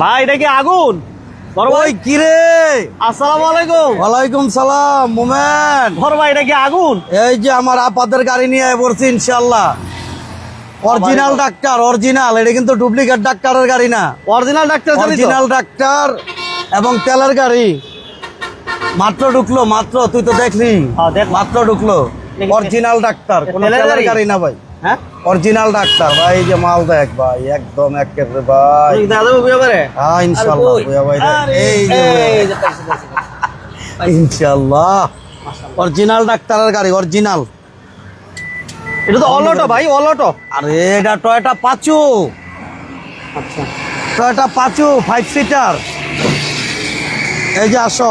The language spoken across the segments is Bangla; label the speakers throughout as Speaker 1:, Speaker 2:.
Speaker 1: ভাই এটা কি আগুন? বড় ভাই আসসালামু আলাইকুম।
Speaker 2: ওয়ালাইকুম সালাম মোমেন।
Speaker 1: বড় ভাই এটা কি আগুন?
Speaker 2: এই যে আমার আপাদের গাড়ি নিয়ে পড়ছি ইনশাল্লাহ অরিজিনাল ডাক্তার অরিজিনাল। এটা কিন্তু ডুপ্লিকেট ডাক্তারের গাড়ি না।
Speaker 1: অরিজিনাল ডাক্তার
Speaker 2: অরিজিনাল ডাক্তার এবং তেলের গাড়ি। মাত্র ঢুকলো মাত্র তুই তো দেখলি।
Speaker 1: হ্যাঁ,
Speaker 2: মাত্র ঢুকলো। অরিজিনাল ডাক্তার কোন
Speaker 1: তেলের? গাড়ি
Speaker 2: না ভাই।
Speaker 1: হ্যাঁ?
Speaker 2: অরিজিনাল ডাক্তার ভাই এই যে মাল দেখ ভাই একদম একেবারে ভাই।
Speaker 1: দাদা বুঝে পারে
Speaker 2: হ্যাঁ ইনশাল্লাহ বুয়া ভাই এই যে। ইনশাল্লাহ। অরিজিনাল ডাক্তারের গাড়ি অরিজিনাল
Speaker 1: এটা তো অলটো ভাই অলটো
Speaker 2: আরে এটা টয়টা পাচু
Speaker 1: আচ্ছা।
Speaker 2: টয়টা পাচু ফাইভ সিটার এই যে আসো।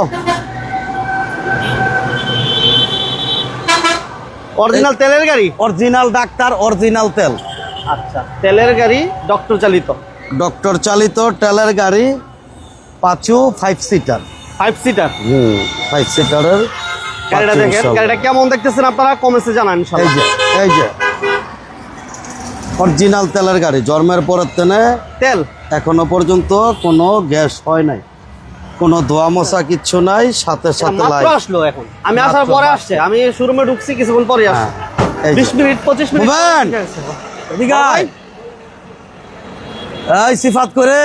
Speaker 1: অরিজিনাল তেলের গাড়ি?
Speaker 2: অরিজিনাল ডাক্তার অরিজিনাল তেল।
Speaker 1: আচ্ছা তেলের গাড়ি ডক্টর চালিত?
Speaker 2: ডক্টর চালিত তেলের গাড়ি পাচু ফাইভ সিটার
Speaker 1: ফাইভ সিটার
Speaker 2: হুম ফাইভ সিটারের
Speaker 1: গাড়িটা দেখেন গাড়িটা কেমন দেখতেছেন আপনারা? কমেন্টসে জানান
Speaker 2: এই যে এই যে। অরিজিনাল তেলের গাড়ি জন্মের পরের তেনে
Speaker 1: তেল?
Speaker 2: এখনও পর্যন্ত কোনো গ্যাস হয় নাই। কোনো ধোয়া মশা কিচ্ছু নাই সাথে সাথে লাইট
Speaker 1: আসলো এখন। আমি আসার পরে আসছে আমি শোরুমে ঢুকছি কিছুক্ষণ পরে আসছে।
Speaker 2: হ্যাঁ, যে।
Speaker 1: বিশ মিনিট পঁচিশ মিনিট
Speaker 2: মোমেন! এদিকে এই সিফাত করে।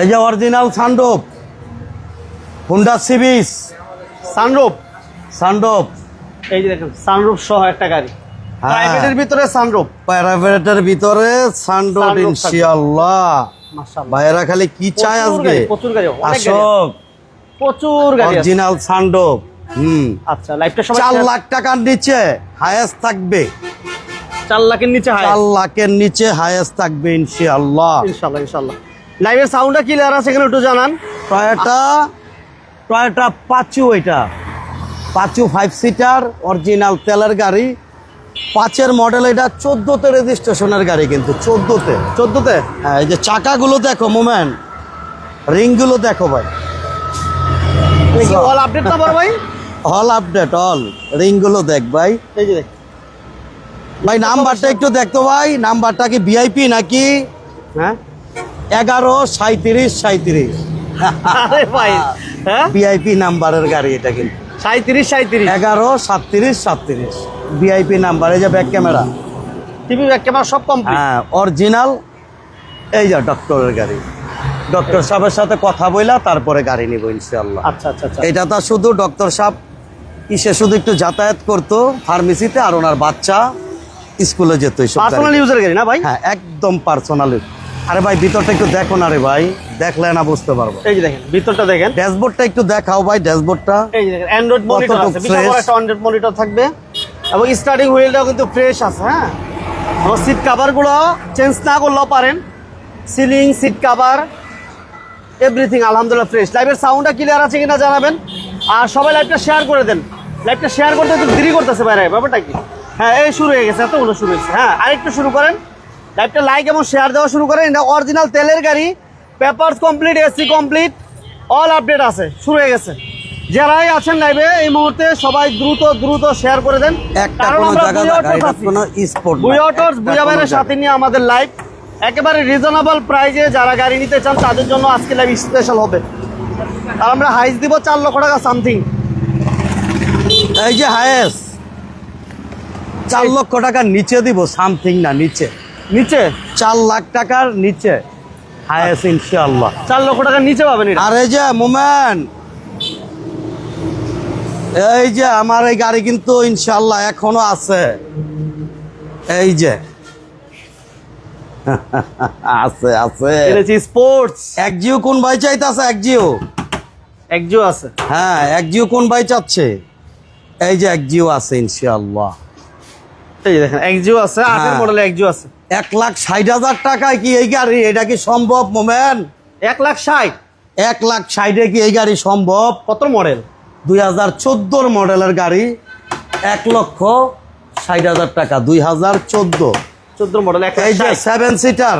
Speaker 2: এই যে অরিজিনাল সান্ডোপ হুন্ডা সিবিস
Speaker 1: সানরুফ
Speaker 2: সান্ডোপ
Speaker 1: এই যে দেখেন সানরুফ সহ একটা গাড়ি। প্রাইভেটের ভিতরে সানরুফ
Speaker 2: প্যারাভেটের ভিতরে
Speaker 1: থাকবে।
Speaker 2: ইনশাআল্লাহ।
Speaker 1: মাশাআল্লাহ।
Speaker 2: খালি কি চায় আজকে?
Speaker 1: প্রচুর গাড়ি, অনেক
Speaker 2: আসক
Speaker 1: প্রচুর গাড়ি
Speaker 2: অরিজিনাল সান্ডোপ হুম।
Speaker 1: আচ্ছা লাইফটা সবাই
Speaker 2: চার লাখ টাকার নিচে হায়েস্ট থাকবে।
Speaker 1: চার লাখের নিচে হাই
Speaker 2: চার লাখের নিচে হায়েস্ট থাকবে ইনশাআল্লাহ।
Speaker 1: ইনশাল্লাহ ইনশাল্লাহ লাইভের সাউন্ডটা ক্লিয়ার আছে এখানে একটু জানান।
Speaker 2: টয়োটা টয়োটা পাচু এটা। পাচু ফাইভ সিটার অরিজিনাল তেলের গাড়ি। পাঁচের মডেল এটা চোদ্দোতে রেজিস্ট্রেশনের গাড়ি কিন্তু চোদ্দোতে।
Speaker 1: চোদ্দতে?
Speaker 2: হ্যাঁ এই যে চাকাগুলো দেখো মোমেন্ট রিংগুলো দেখো ভাই।
Speaker 1: অল আপডেট না ভাই?
Speaker 2: অল আপডেট অল রিংগুলো দেখ ভাই।
Speaker 1: এই যে দেখ।
Speaker 2: ভাই নাম্বারটা একটু দেখতো ভাই। নাম্বারটা কি ভিআইপি নাকি?
Speaker 1: হ্যাঁ?
Speaker 2: এগারো সাঁত্রিশ সাঁত্রিশ
Speaker 1: ভাই হ্যাঁ?
Speaker 2: ভিআইপি নাম্বারের গাড়ি এটা কিন্তু।
Speaker 1: সাঁত্রিশ সাঁত্রিশ।
Speaker 2: এগারো সাতত্রিশ সাতত্রিশ ভিআইপি নাম্বার এই যে back camera
Speaker 1: TV back camera সব কমপ্লিট
Speaker 2: হ্যাঁ অরিজিনাল এই যে ডক্টরের গাড়ি। ডক্টর সাহেবের সাথে কথা বইলা তারপরে গাড়ি নিব ইনশাল্লাহ
Speaker 1: আচ্ছা আচ্ছা আচ্ছা।
Speaker 2: এটা তো শুধু ডক্টর সাহেব ইসে শুধু একটু যাতায়াত করতো ফার্মেসিতে আর ওনার বাচ্চা স্কুলে যেত
Speaker 1: পার্সোনাল ইউজের গাড়ি। না ভাই?
Speaker 2: হ্যাঁ একদম পার্সোনাল আরে ভাই ভিতরটা একটু দেখো না রে ভাই দেখলে না বুঝতে পারব।
Speaker 1: এই যে দেখেন ভিতরটা দেখেন।
Speaker 2: ড্যাশবোর্ডটা একটু দেখাও ভাই ড্যাশবোর্ডটা
Speaker 1: এই যে দেখেন অ্যান্ড্রয়েড মনিটর আছে বিশাল বড় একটা অ্যান্ড্রয়েড মনিটর থাকবে। এবং স্টার্টিং হুইলটাও কিন্তু ফ্রেশ আছে হ্যাঁ? আমার সিট কাভারগুলো চেঞ্জ না করলেও পারেন। সিলিং সিট কাভার এভরিথিং আলহামদুলিল্লাহ ফ্রেশ লাইভের সাউন্ডটা ক্লিয়ার আছে কিনা জানাবেন। আর সবাই লাইভটা শেয়ার করে দেন। লাইভটা শেয়ার করতে একটু দেরি করতেছে বাইরে ব্যাপারটা কি? হ্যাঁ এই শুরু হয়ে গেছে এতগুলো শুরু হয়েছে। হ্যাঁ আরেকটু শুরু করেন। লাইভটা লাইক এবং শেয়ার দেওয়া শুরু করেন। এটা অরিজিনাল তেলের গাড়ি papers complete AC complete all update আছে শুরু হয়ে গেছে। যারাই আছেন লাইভে এই মুহূর্তে সবাই দ্রুত দ্রুত শেয়ার করে দেন। কারণ আমরা সাথে নিয়ে আমাদের লাইভ একেবারে রিজনেবল প্রাইজে যারা গাড়ি নিতে চান তাদের জন্য আজকে লাইভ স্পেশাল হবে। আর আমরা হাইস দিব চার লক্ষ টাকা সামথিং
Speaker 2: এই যে হায়েস চার লক্ষ টাকার নিচে দিব সামথিং না নিচে।
Speaker 1: নিচে?
Speaker 2: চার লাখ টাকার নিচে। হায়েস ইনশাআল্লাহ।
Speaker 1: চার লক্ষ টাকার নিচে পাবেন
Speaker 2: আর এই যে মোমেন! এই যে আমার এই গাড়ি কিন্তু ইনশাআল্লাহ এখনও আছে। এই যে। আছে আছে।
Speaker 1: স্পোর্টস
Speaker 2: এক জিও কোন ভাই চাইতেছে? এক জিও।
Speaker 1: একজিও আছে।
Speaker 2: হ্যাঁ এক জিও কোন ভাই চাচ্ছে? এই যে এক জিও আছে ইনশাআল্লাহ।
Speaker 1: এই দেখেন একজিও আছে আটের
Speaker 2: হ্যাঁ।
Speaker 1: মডেলে একজিও আছে।
Speaker 2: এক লাখ ষাট হাজার টাকায় কি এই গাড়ি? এটা কি সম্ভব মোমেন?
Speaker 1: এক লাখ ষাট?
Speaker 2: এক লাখ ষাটে কি এই গাড়ি সম্ভব?
Speaker 1: কত মডেল
Speaker 2: দুই হাজার চোদ্দোর মডেলের গাড়ি এক লক্ষ ষাট হাজার টাকা দুই হাজার চোদ্দ।
Speaker 1: চোদ্দ মডেল এক
Speaker 2: এই যে সেভেন সিটার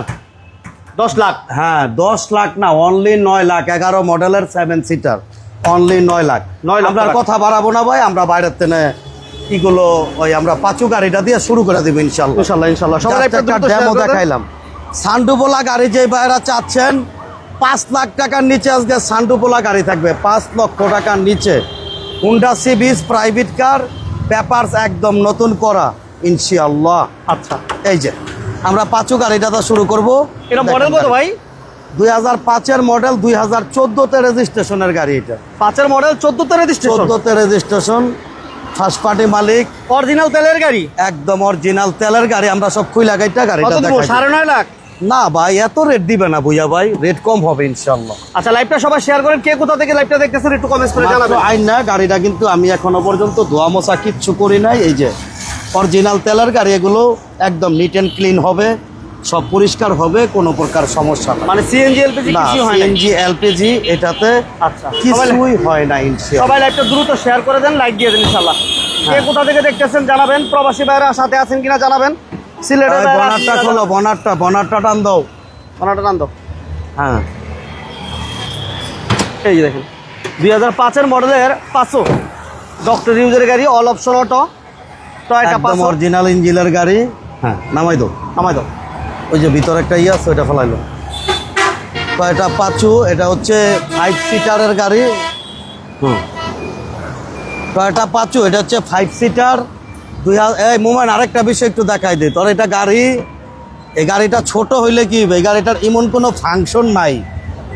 Speaker 1: দশ লাখ?
Speaker 2: হ্যাঁ দশ লাখ না অনলি নয় লাখ এগারো মডেলের সেভেন সিটার অনলি নয় লাখ।
Speaker 1: নয় লাখ
Speaker 2: আমরা কথা বাড়াবো না ভাই আমরা বাইরের থেকে এগুলো ওই আমরা পাঁচু গাড়িটা দিয়ে শুরু করে দেবো ইনশাল্লাহ
Speaker 1: ইনশাল্লাহ সবাই একটা।
Speaker 2: দেখাইলাম। সান্ডুপোলা গাড়ি যে বাইরা চাচ্ছেন পাঁচ লাখ টাকার নিচে আজকে সান্ডুপোলা গাড়ি থাকবে। পাঁচ লক্ষ টাকার নিচে। হুন্ডা সিবিস প্রাইভেট কার পেপারস একদম নতুন করা ইনশাল্লাহ
Speaker 1: আচ্ছা।
Speaker 2: এই যে আমরা পাঁচু গাড়িটা তো শুরু করব।
Speaker 1: এটা মডেল কত ভাই?
Speaker 2: দুই হাজার পাঁচের মডেল দুই হাজার চোদ্দোতে রেজিস্ট্রেশনের গাড়ি এটা।
Speaker 1: পাঁচের মডেল চোদ্দতে রেজিস্ট্রেশন
Speaker 2: চোদ্দোতে রেজিস্ট্রেশন ফার্স্ট পার্টি মালিক।
Speaker 1: অরিজিনাল তেলের গাড়ি?
Speaker 2: একদম অরিজিনাল তেলের গাড়ি আমরা সব খুইলা গাড়িটা
Speaker 1: দিব?
Speaker 2: দেখাই
Speaker 1: সাড়ে নয় লাখ?
Speaker 2: না ভাই এত রেট দিবে না ভুইয়া ভাই রেট কম হবে ইনশাল্লাহ
Speaker 1: আচ্ছা লাইভটা সবাই শেয়ার করেন কে কোথা থেকে লাইভটা দেখতেছেন একটু কমেন্টস করে জানাবেন।
Speaker 2: আইন না গাড়িটা কিন্তু আমি এখনও পর্যন্ত ধোয়া মোছা কিচ্ছু করি নাই এই যে অরিজিনাল তেলের গাড়ি এগুলো একদম নিট অ্যান্ড ক্লিন হবে। সব পরিষ্কার হবে কোনো প্রকার সমস্যা
Speaker 1: মানে সিএনজি এলপিজি
Speaker 2: না
Speaker 1: হয়
Speaker 2: সিএনজি এলপিজি এটাতে
Speaker 1: আচ্ছা।
Speaker 2: কিছুই হয় না
Speaker 1: সবাই লাইভটা দ্রুত শেয়ার করে দেন লাইক দিয়ে দেন ইনশাআল্লাহ কে কোথা থেকে দেখতেছেন জানাবেন প্রবাসী ভাইরা সাথে আছেন কিনা জানাবেন? সিলেটের
Speaker 2: বনারটা খোলো। বনারটা বনারটা টান দাও।
Speaker 1: ওনাটা টান দাও।
Speaker 2: হ্যাঁ।
Speaker 1: এই দেখেন দুই হাজার পাঁচের মডেলের পাঁচশো। ডক্টর ইউজের গাড়ি অল অপশন অটো টয়টা পাঁচশো।
Speaker 2: অরিজিনাল ইঞ্জিনের গাড়ি। হ্যাঁ নামাই দাও।
Speaker 1: আমায় দাও।
Speaker 2: ওই যে ভিতরে একটা ইয়ে আছে, ওইটা ফেলাইলো। তো এটা পাঁচু, এটা হচ্ছে ফাইভ সিটারের গাড়ি। হুম। তো এটা পাঁচু, এটা হচ্ছে ফাইভ সিটার দুই হাজার এই মোমেন, আরেকটা বিষয় একটু দেখাই দিই তোর এটা গাড়ি, এই গাড়িটা ছোট হইলে কি? এই গাড়িটার এমন কোনো ফাংশন নাই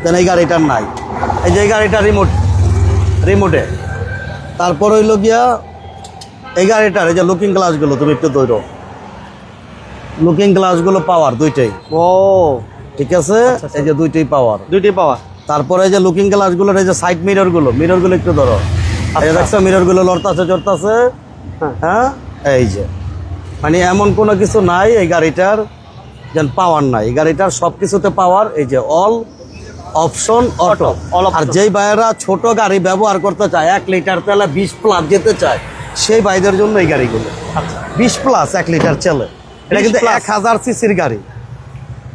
Speaker 2: যেন এই গাড়িটার নাই। এই যে এই গাড়িটা রিমোট রিমোটে তারপর হইল গিয়া, এই গাড়িটার, এই যে লুকিং গ্লাসগুলো তুমি একটু দৈর লুকিং গ্লাসগুলো পাওয়ার দুইটাই।
Speaker 1: ও।
Speaker 2: ঠিক আছে? এই যে দুইটাই পাওয়ার
Speaker 1: দুইটাই পাওয়ার
Speaker 2: তারপরে এই যে লুকিং গ্লাসগুলোর এই যে সাইড মিররগুলো মিররগুলো একটু ধরো। এই যে দেখছ মিররগুলো লড়তাছে চড়তাছে?
Speaker 1: হ্যাঁ।
Speaker 2: হ্যাঁ? এই যে। মানে এমন কোনো কিছু নাই এই গাড়িটার যেন পাওয়ার নাই। এই গাড়িটার সব কিছুতে পাওয়ার এই যে অল অপশন অটো। আর যেই ভাইয়েরা ছোট গাড়ি ব্যবহার করতে চায় এক লিটার তেলে বিশ প্লাস যেতে চায় সেই ভাইদের জন্য এই গাড়িগুলো।
Speaker 1: আচ্ছা।
Speaker 2: বিশ প্লাস এক লিটার চলে এটা কিন্তু এক হাজার সিসির গাড়ি।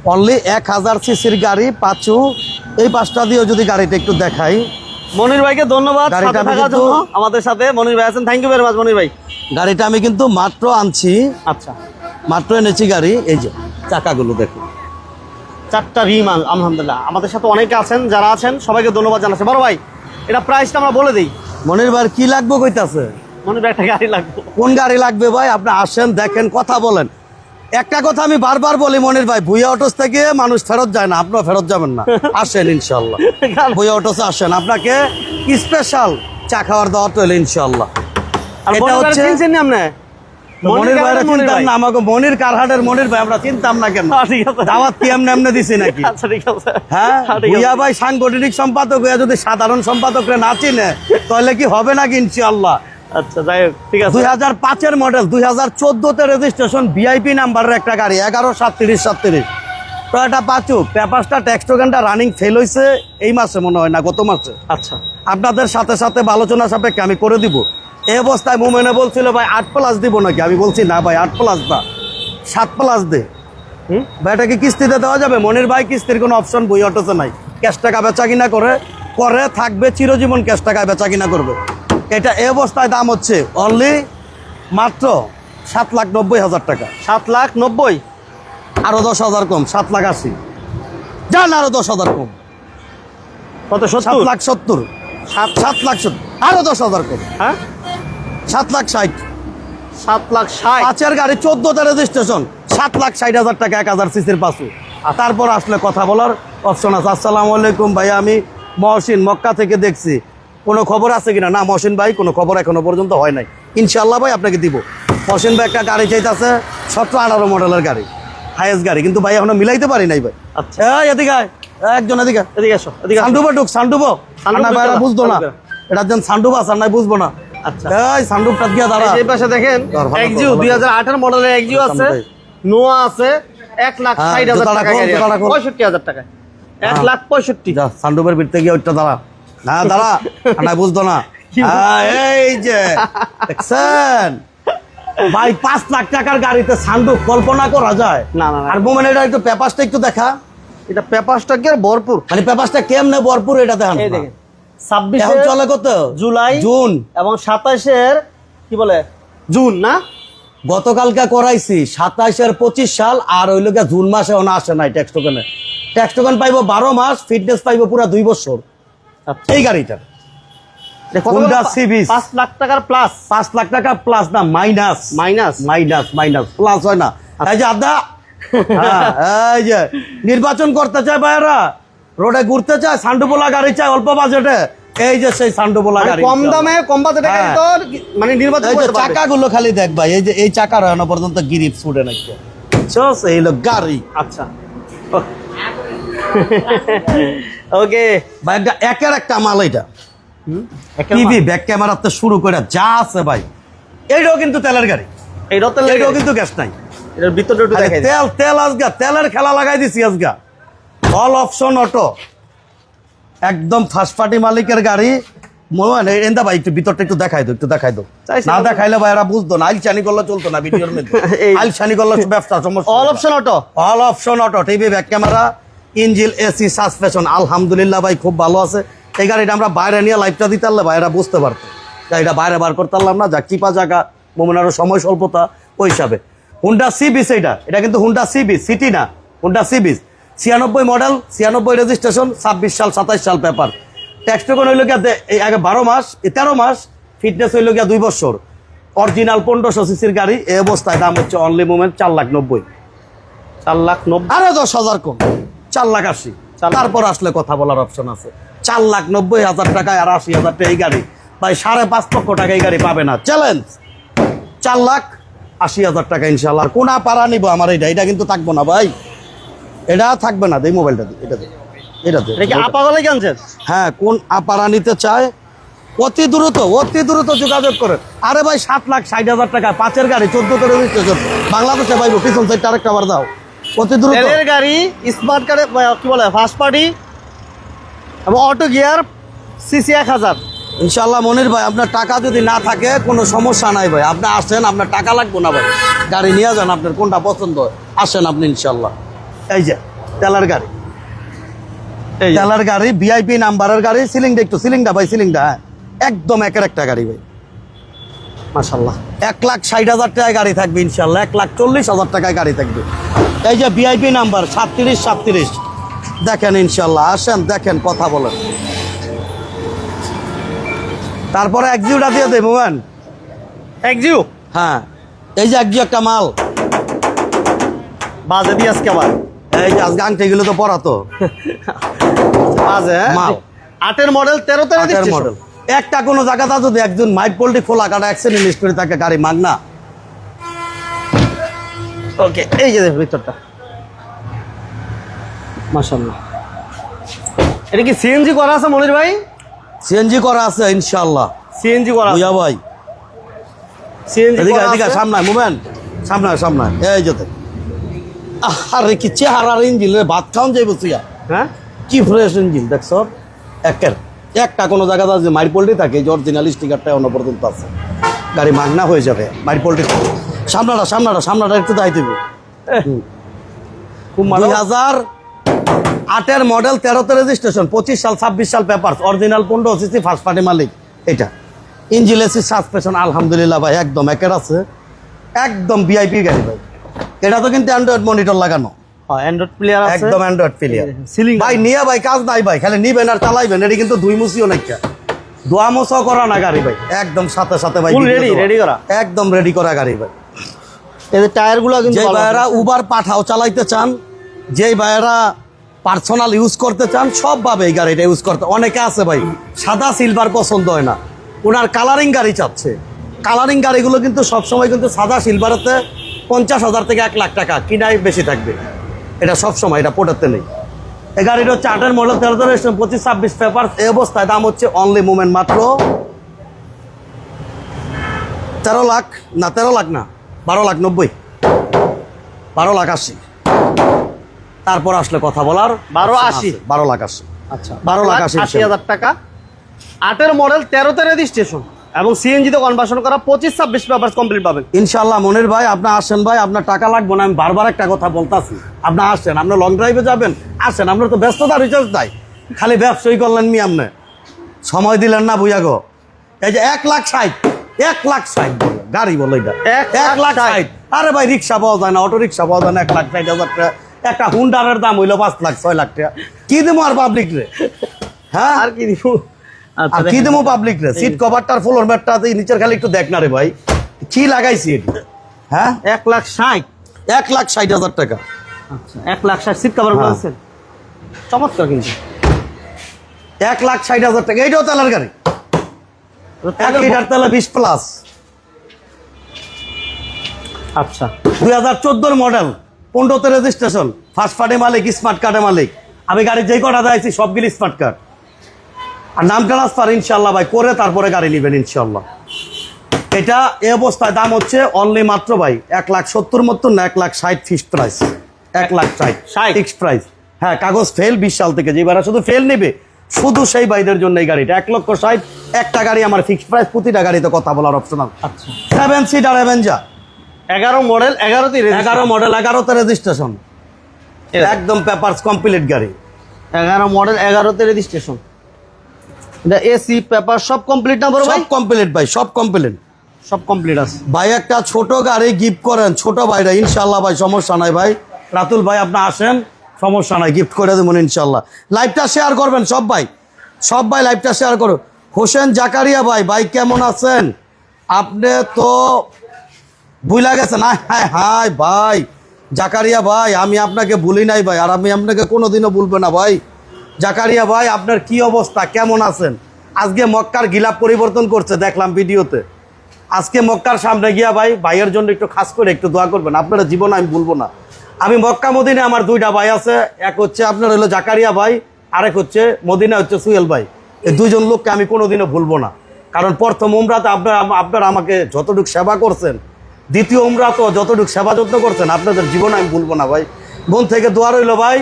Speaker 2: অনলি এক হাজার সিসির গাড়ি পাঁচু। এই পাঁচটা দিয়েও যদি গাড়িটা একটু দেখাই।
Speaker 1: মনির ভাইকে ধন্যবাদ সাথে থাকার জন্য আমাদের সাথে। মনির ভাই আছেন thank you very much Monir ভাই।
Speaker 2: গাড়িটা আমি কিন্তু মাত্র আনছি।
Speaker 1: আচ্ছা।
Speaker 2: মাত্র এনেছি গাড়ি। এই যে চাকাগুলো দেখুন
Speaker 1: চারটা রিম আল- আলহামদুলিল্লাহ। আমাদের সাথে অনেকে আছেন যারা আছেন সবাইকে ধন্যবাদ জানাচ্ছি। বড় ভাই এটা প্রাইসটা আমরা বলে দিই।
Speaker 2: মনির ভাই কি লাগবে কইতাছে?
Speaker 1: মনির ভাই একটা গাড়ি লাগবে।
Speaker 2: কোন গাড়ি লাগবে ভাই? আপনি আসেন দেখেন কথা বলেন। একটা কথা আমি বারবার বলি মনির ভাই ভুইয়া অটোস থেকে মানুষ ফেরত যায় না আপনিও ফেরত যাবেন না। আসেন ইনশাল্লাহ ভুইয়া অটোসে আসেন। আপনাকে স্পেশাল চা খাওয়ার দাওয়াত রইল ইনশাল্লাহ এটা
Speaker 1: মনির
Speaker 2: হচ্ছে-
Speaker 1: চিনছেন নি আপনি?
Speaker 2: মনির ভাইরা
Speaker 1: মনির
Speaker 2: না আমাকে মনির কারহাটের মনির ভাই আমরা চিন্তাম না কেন?
Speaker 1: আছে।
Speaker 2: দাওয়াত কি এমনি এমনি দিছি নাকি?
Speaker 1: আচ্ছা ঠিক আছে।
Speaker 2: হ্যাঁ?
Speaker 1: হ্যাঁ,
Speaker 2: ভুইয়া ভাই সাংগঠনিক সম্পাদক হয়ে যদি সাধারণ সম্পাদকরা না চিনে তাহলে কি হবে নাকি ইনশাল্লাহ
Speaker 1: আচ্ছা যাই হোক ঠিক আছে।
Speaker 2: দুই হাজার পাঁচের মডেল দুই হাজার চোদ্দোতে রেজিস্ট্রেশন ভিআইপি নাম্বারের একটা গাড়ি এগারো সাতত্রিশ সাতত্রিশ। এটা পাচু পেপারসটা ট্যাক্স রানিং ফেল হয়েছে এই মাসে মনে হয় না গত মাসে।
Speaker 1: আচ্ছা।
Speaker 2: আপনাদের সাথে সাথে আলোচনা সাপেক্ষে আমি করে দিব। এই অবস্থায় মোমেনে বলছিল ভাই আট প্লাস দিব নাকি? আমি বলছি না ভাই আট প্লাস না সাত প্লাস দে। ভাই এটা কি কিস্তিতে দেওয়া যাবে? মনির ভাই কিস্তির কোনো অপশন বই অটোতে নাই। ক্যাশ টাকা বেচা কিনা করে করে থাকবে চিরজীবন ক্যাশ টাকায় বেচা কিনা করবে। এটা এই অবস্থায় দাম হচ্ছে অনলি মাত্র সাত লাখ নব্বই হাজার টাকা।
Speaker 1: সাত লাখ নব্বই?
Speaker 2: আরও দশ হাজার কম সাত লাখ আশি। যান আরও দশ হাজার কম।
Speaker 1: কত
Speaker 2: সাত লাখ সত্তর।
Speaker 1: সাত
Speaker 2: সাত লাখ সত্তর। আরও দশ হাজার কম।
Speaker 1: হ্যাঁ?
Speaker 2: সাত লাখ ষাট।
Speaker 1: সাত লাখ ষাট।
Speaker 2: পাঁচের গাড়ি চোদ্দতে রেজিস্ট্রেশন সাত লাখ ষাট হাজার টাকা এক হাজার সিসির পাশে আর তারপর আসলে কথা বলার অপশন আছে। আসসালামু আলাইকুম ভাই আমি মহসিন মক্কা থেকে দেখছি। কোনো খবর আছে কিনা? না মহসিন ভাই কোনো খবর এখনও পর্যন্ত হয় নাই। ইনশাল্লাহ ভাই আপনাকে দিব। মহসিন ভাই একটা গাড়ি চাইতেছে সতেরো আঠারো মডেলের গাড়ি হাইয়েস্ট গাড়ি। কিন্তু ভাই এখনও মিলাইতে পারি নাই ভাই।
Speaker 1: আচ্ছা।
Speaker 2: এদিকে একজন এদিকে
Speaker 1: এদিকে আসো এদিকে আসো।
Speaker 2: ঢুক সান্ডুবো।
Speaker 1: সান্ডুপ
Speaker 2: না ভাইরা বুঝতো না। এটা যেন সান্ডুবা আর নাই বুঝব না।
Speaker 1: আচ্ছা।
Speaker 2: এই সান্ডুপটা দিয়ে দাঁড়া।
Speaker 1: এই পাশে দেখেন দুই হাজার আঠারো মডেলের এক্সিউ আছে। নোয়া আছে এক লাখ
Speaker 2: হ্যাঁ,
Speaker 1: ষাট হাজার
Speaker 2: জুতাটা
Speaker 1: টাকা
Speaker 2: খোল,
Speaker 1: গাড়ি
Speaker 2: জুতাটা
Speaker 1: আছে।
Speaker 2: খোল।
Speaker 1: পঁয়ষট্টি হাজার টাকা এক
Speaker 2: হ্যাঁ।
Speaker 1: লাখ পঁয়ষট্টি।
Speaker 2: ভিড়তে ওইটা দাঁড়া। না দাঁড়া না বুঝতো না। এই যে দেখছেন? ভাই পাঁচ লাখ টাকার গাড়িতে কল্পনা করা যায়?
Speaker 1: না, না।
Speaker 2: আর মোমেন এটা একটু পেপারসটা একটু দেখা।
Speaker 1: এটা পেপারসটা কি আর ভরপুর?
Speaker 2: মানে পেপারসটা কেমনে ভরপুর এটা দেখান।
Speaker 1: এই দেখেন
Speaker 2: এখন চলে কত?
Speaker 1: July
Speaker 2: June.
Speaker 1: এবং সাতাশের কি বলে জুন না?
Speaker 2: গতকালকে করাইছি সাতাইশ আর পঁচিশ সাল আর ওই লোকে জুন মাসে ওনা আসে নাই ট্যাক্স টোকেনে ট্যাক্স টোকেন পাইবো বারো মাস ফিটনেস পাইবো পুরো দুই বছর। এই গাড়িটা
Speaker 1: এটা কত
Speaker 2: Honda
Speaker 1: পাঁচ লাখ টাকার প্লাস
Speaker 2: পাঁচ লাখ টাকা প্লাস না minus
Speaker 1: minus
Speaker 2: minus minus plus হয় না। এই যে আদা। হ্যাঁ, এই যে নির্বাচন করতে চায় ভাইয়েরা রোডে ঘুরতে চায় সান্ডুবোলা গাড়ি চায় অল্প বাজেটে। এই যে সেই সান্ডুবোলা গাড়ি
Speaker 1: কম দামে কম বাজেটে গাড়ি
Speaker 2: হ্যাঁ।
Speaker 1: তো মানে নির্বাচন
Speaker 2: এই
Speaker 1: করতে পারবে।
Speaker 2: চাকাগুলো খালি দেখ ভাই এই যে এই চাকার এখনও পর্যন্ত গিরিপ ছুটে নাকি চস এই গাড়ি।
Speaker 1: আচ্ছা। ওকে
Speaker 2: ভাই একটা একের একটা মাল এটা টিভি ব্যাক শুরু করে যা আছে ভাই। এইটাও কিন্তু তেলের গাড়ি।
Speaker 1: এইটাও তো
Speaker 2: এইটাও কিন্তু গ্যাস নাই।
Speaker 1: এটার ভিতরটা একটু দেখাই
Speaker 2: তেল তেল আজগা তেলের খেলা লাগাই দিছি আজগা। অল অপশন অটো একদম ফার্স্ট পার্টি মালিকের গাড়ি। মোহন এন্দা ভাই একটু ভিতরটা একটু দেখাই দো একটু দেখাই দো না। দেখাইলে ভাই এরা বুঝতো না। আইল চানি করলে চলতো না ভিডিওর মধ্যে। আইল করলে ব্যবসা সমস্যা
Speaker 1: all option auto
Speaker 2: all option auto TV back camera. Engine, AC suspension আলহামদুলিল্লাহ ভাই খুব ভালো আছে। এই গাড়িটা আমরা বাইরে নিয়ে লাইফটা দিতে পারলে ভাইরা বুঝতে পারতো। গাড়িটা বাইরে বার করতে পারলাম না, যা চিপা জায়গা মোমেনারও সময় স্বল্পতা, ওই হিসাবে। হুন্ডা সি বিস এটা এটা কিন্তু হুন্ডা সি বিস সিটি না হুন্ডা সি বিস ছিয়ানব্বই মডেল ছিয়ানব্বই রেজিস্ট্রেশন ছাব্বিশ সাল, সাতাইশ সাল পেপার ট্যাক্স টোকন হইল গিয়া এই আগে বারো মাস তেরো মাস ফিটনেস হইল গিয়া দুই বছর। অরিজিনাল পনেরোশো সিসির গাড়ি, এই অবস্থায় দাম হচ্ছে অনলি মোমেন্ট চার লাখ নব্বই।
Speaker 1: চার লাখ নব্বই।
Speaker 2: আরও দশ হাজার কম। চার লাখ আশি। তারপর আসলে কথা বলার অপশন আছে। চার লাখ নব্বই হাজার টাকায় আর আশি হাজার টাকা এই গাড়ি। ভাই সাড়ে পাঁচ লক্ষ টাকা এই গাড়ি পাবে না। চ্যালেঞ্জ চার লাখ আশি হাজার টাকা ইনশাল্লাহ কোন পাড়া নিবো আমার এটা এটা কিন্তু থাকব না ভাই। এটা থাকবে না। দেই মোবাইলটা দিই এটা দে। এটা দে।
Speaker 1: এটা কি আপা গলে
Speaker 2: হ্যাঁ কোন আপারা নিতে চায়? অতি দ্রুত অতি দ্রুত যোগাযোগ করে। আরে ভাই সাত লাখ ষাট হাজার টাকা। পাঁচের গাড়ি চোদ্দ রেজিস্ট্রেশন বাংলাদেশে ভাই পিছন সাইডটা আরেকটা আবার দাও। অতি দ্রুত।
Speaker 1: তেলের গাড়ি স্মার্ট কার্ডে কি বলে ফার্স্ট পার্টি এবং অটো গিয়ার সিসি এক হাজার।
Speaker 2: ইনশাল্লাহ মনির ভাই আপনার টাকা যদি না থাকে কোনো সমস্যা নাই ভাই। আপনি আসেন আপনার টাকা লাগবে না ভাই। গাড়ি নিয়ে যান আপনার কোনটা পছন্দ আসেন আপনি ইনশাল্লাহ এই যে তেলার গাড়ি। তেলার গাড়ি ভিআইপি নাম্বারের গাড়ি সিলিংটা একটু সিলিংটা ভাই সিলিংটা হ্যাঁ। একদম একের একটা গাড়ি ভাই।
Speaker 1: মাশাল্লাহ
Speaker 2: এক লাখ ষাট হাজার টাকায় গাড়ি থাকবে ইনশাল্লাহ এক লাখ চল্লিশ হাজার টাকায় গাড়ি থাকবে। এই যে ভিআইপি নাম্বার সাতত্রিশ সাতত্রিশ। দেখেন ইনশাল্লাহ আসেন দেখেন কথা বলেন। তারপরে একজিউটা দিয়ে দেবো
Speaker 1: একজিও
Speaker 2: হ্যাঁ এই যে একজিউ একটা মাল।
Speaker 1: বাজে দিয়ে আজকে আবার।
Speaker 2: এই যে আজকে আংটিগুলো তো পড়াতো
Speaker 1: বাজে হ্যাঁ?
Speaker 2: মাল।
Speaker 1: আটের মডেল তেরোতে
Speaker 2: আটের মডেল একটা কোনো জায়গাতে যদি একজন মাইট পোল্ট্রি খোলা কাটা অ্যাক্সিডেন্ট হিস্টোরি থাকে গাড়ি মাগনা
Speaker 1: ওকে এই যে ভিতরটা। মাশাল্লাহ এটা কি সিএনজি করা আছে মনির ভাই?
Speaker 2: সিএনজি করা আছে ইনশাল্লাহ
Speaker 1: সিএনজি করা
Speaker 2: বুঝা ভাই।
Speaker 1: সিএনজি
Speaker 2: এদিকে এদিকে সামনে মুভমেন্ট সামনে সামনে এই যেতে আরে কি চেহারার ইঞ্জিন রে ভাত খাওয়ান যাইব তুইয়া।
Speaker 1: হ্যাঁ?
Speaker 2: কি ফ্রেশ ইঞ্জিন দেখছ? একের। একটা কোনো জায়গাতে আছে মাইর পোল্ট্রি থাকে স্টিকারটা অন্য পর্যন্ত আছে। গাড়ি মাগনা হয়ে যাবে মাইর পোল্ট্রি সামনাটা সামনাটা সামনাটা একটু দায় দেবে দুই হাজার আটের মডেল তেরোতে রেজিস্ট্রেশন পঁচিশ সাল ছাব্বিশ সাল পেপার অরিজিনাল পনেরো সিসি ফার্স্ট পার্টি মালিক এটা। ইঞ্জিল এসি সাসপেশন আলহামদুলিল্লাহ ভাই একদম একের আছে। একদম ভিআইপি গাড়ি ভাই। এটা তো কিন্তু অ্যান্ড্রয়েড মনিটর লাগানো।
Speaker 1: অ্যান্ড্রয়েড প্লেয়ার
Speaker 2: একদম অ্যান্ড্রয়েড প্লেয়ার
Speaker 1: সিলিং
Speaker 2: ভাই নিয়ে ভাই কাজ নাই ভাই খালি নিবেন আর চালাইবেন এটি কিন্তু দুই মুসিও নাকি দোয়া মোসাও করা না গাড়ি ভাই। একদম সাথে সাথে ভাই দেওয়া।
Speaker 1: ready করা।
Speaker 2: একদম রেডি করা গাড়ি ভাই।
Speaker 1: এদের টায়ারগুলো কিন্তু
Speaker 2: যে ভাইয়েরা উবার পাঠাও চালাইতে চান যেই ভাইয়েরা পার্সোনাল ইউজ করতে চান সবভাবে এই গাড়িটা ইউজ করতে অনেকে আছে ভাই সাদা সিলভার পছন্দ হয় না। ওনার কালারিং গাড়ি চাচ্ছে। কালারিং গাড়িগুলো কিন্তু সবসময় কিন্তু সাদা সিলভারেতে পঞ্চাশ হাজার থেকে এক লাখ টাকা কিনাই বেশি থাকবে। এটা সবসময় এটা পোটাতে নেই। এই গাড়িটা হচ্ছে আটের মডেল তেরো তেরো পঁচিশ ছাব্বিশ পেপার এই অবস্থায় দাম হচ্ছে অনলি মুভমেন্ট মাত্র তেরো লাখ না তেরো লাখ না। বারো লাখ নব্বই। বারো লাখ আশি। তারপর আসলে কথা বলার
Speaker 1: বারো আশি।
Speaker 2: বারো লাখ আশি।
Speaker 1: আচ্ছা।
Speaker 2: বারো লাখ আশি
Speaker 1: আশি হাজার টাকা। আটের মডেল তেরোতে রেজিস্ট্রেশন এবং সিএনজি তে কনভার্সন করা পঁচিশ ছাব্বিশ পেপার কমপ্লিট পাবেন।
Speaker 2: ইনশাল্লাহ মনির ভাই আপনি আসেন ভাই আপনার টাকা লাগবে না আমি বারবার একটা কথা বলতাছি। আপনি আসেন আপনি লং ড্রাইভে যাবেন আসেন আপনার তো ব্যস্ততা রিচার্জ নাই। খালি ব্যবসায়ী করলেন মি আপনি। সময় দিলেন না বুঝা গো। এই যে এক লাখ ষাট। এক লাখ ষাট গাড়ি বলে এটা।
Speaker 1: এক লাখ ষাট।
Speaker 2: আরে ভাই রিক্সা পাওয়া যায় না অটো রিক্সা পাওয়া যায় না এক লাখ ষাট হাজার টাকা। একটা হুন্ডারের দাম হইল পাঁচ লাখ ছয় লাখ টাকা। কি দেবো আর পাবলিক রে? হ্যাঁ?
Speaker 1: আর কি দিব আচ্ছা
Speaker 2: আর কি। দেবো পাবলিক রে? সিট কভারটার ফ্লোর ম্যাটটা নিচের খালি একটু দেখ না রে ভাই। কি লাগাইছি এটি? হ্যাঁ?
Speaker 1: এক লাখ ষাট।
Speaker 2: এক লাখ ষাট হাজার টাকা।
Speaker 1: আচ্ছা এক লাখ ষাট সিট কভার
Speaker 2: হ্যাঁ।
Speaker 1: চমৎকার কিন্তু।
Speaker 2: এক লাখ ষাট হাজার টাকা এইটাও তেলের গাড়ি। এক লিটার তেলে বিশ প্লাস
Speaker 1: আচ্ছা।
Speaker 2: দুই হাজার চোদ্দোর মডেল পনেরোতে রেজিস্ট্রেশন ফার্স্ট পার্টি মালিক স্মার্ট মালিক। আমি গাড়ি যেই কটা দিয়েছি সবগুলি স্মার্ট কার্ড আর নাম ট্রান্সফার ইনশাল্লাহ ভাই করে তারপরে গাড়ি নেবেন ইনশাল্লাহ এটা এই অবস্থায় দাম হচ্ছে অনলি মাত্র ভাই এক লাখ সত্তর মতো না এক লাখ ষাট ফিক্সড প্রাইস এক লাখ ষাট।
Speaker 1: 60
Speaker 2: ফিক্সড প্রাইস হ্যাঁ কাগজ ফেল বিশ সাল থেকে যেবার শুধু ফেল নেবে শুধু সেই ভাইদের জন্য এই গাড়িটা। এক লক্ষ ষাট একটা গাড়ি আমার ফিক্সড প্রাইস প্রতিটা গাড়িতে কথা বলার অপশনাল
Speaker 1: আচ্ছা।
Speaker 2: সেভেন সিটার অ্যাভেঞ্জার
Speaker 1: এগারো মডেল এগারোতে
Speaker 2: এগারো মডেল এগারোতে রেজিস্ট্রেশন একদম পেপারস কমপ্লিট গাড়ি।
Speaker 1: এগারো মডেল এগারোতে রেজিস্ট্রেশন এটা এসি পেপার সব কমপ্লিট না বড় ভাই?
Speaker 2: সব কমপ্লিট ভাই সব কমপ্লিট
Speaker 1: সব কমপ্লিট আছে।
Speaker 2: ভাই একটা ছোট গাড়ি গিফট করেন ছোট ভাইরা ইনশাল্লাহ ভাই সমস্যা নাই ভাই। রাতুল ভাই আপনি আসেন। সমস্যা নাই গিফট করে দেবেন ইনশাল্লাহ লাইভটা শেয়ার করবেন সব ভাই। সব ভাই লাইভটা শেয়ার করুন। হোসেন জাকারিয়া ভাই ভাই কেমন আছেন? আপনি তো ভুলা গেছেন। হায় হায় হায় ভাই। জাকারিয়া ভাই, আমি আপনাকে ভুলি নাই ভাই, আর আমি আপনাকে কোনোদিনও ভুলবো না ভাই। জাকারিয়া ভাই, আপনার কি অবস্থা? কেমন আছেন? আজকে মক্কার গিলাপ পরিবর্তন করছে, দেখলাম ভিডিওতে। আজকে মক্কার সামনে গিয়া ভাই, ভাইয়ের জন্য একটু খাস করে একটু দোয়া করবেন। আপনারা জীবন আমি ভুলবো না। আমি মক্কা মদিনে আমার দুইটা ভাই আছে। এক হচ্ছে আপনার হলো জাকারিয়া ভাই, আরেক হচ্ছে মদিনা হচ্ছে সুয়েল ভাই। এই দুইজন লোককে আমি কোনোদিনও ভুলবো না। কারণ প্রথম উমরাতে আপনার, আপনারা আমাকে যতটুকু সেবা করছেন, দ্বিতীয় উমরা তো যতটুকু সেবা যত্ন করছেন, আপনাদের জীবন আমি ভুলবো না ভাই। বোন থেকে দোয়া রইল ভাই,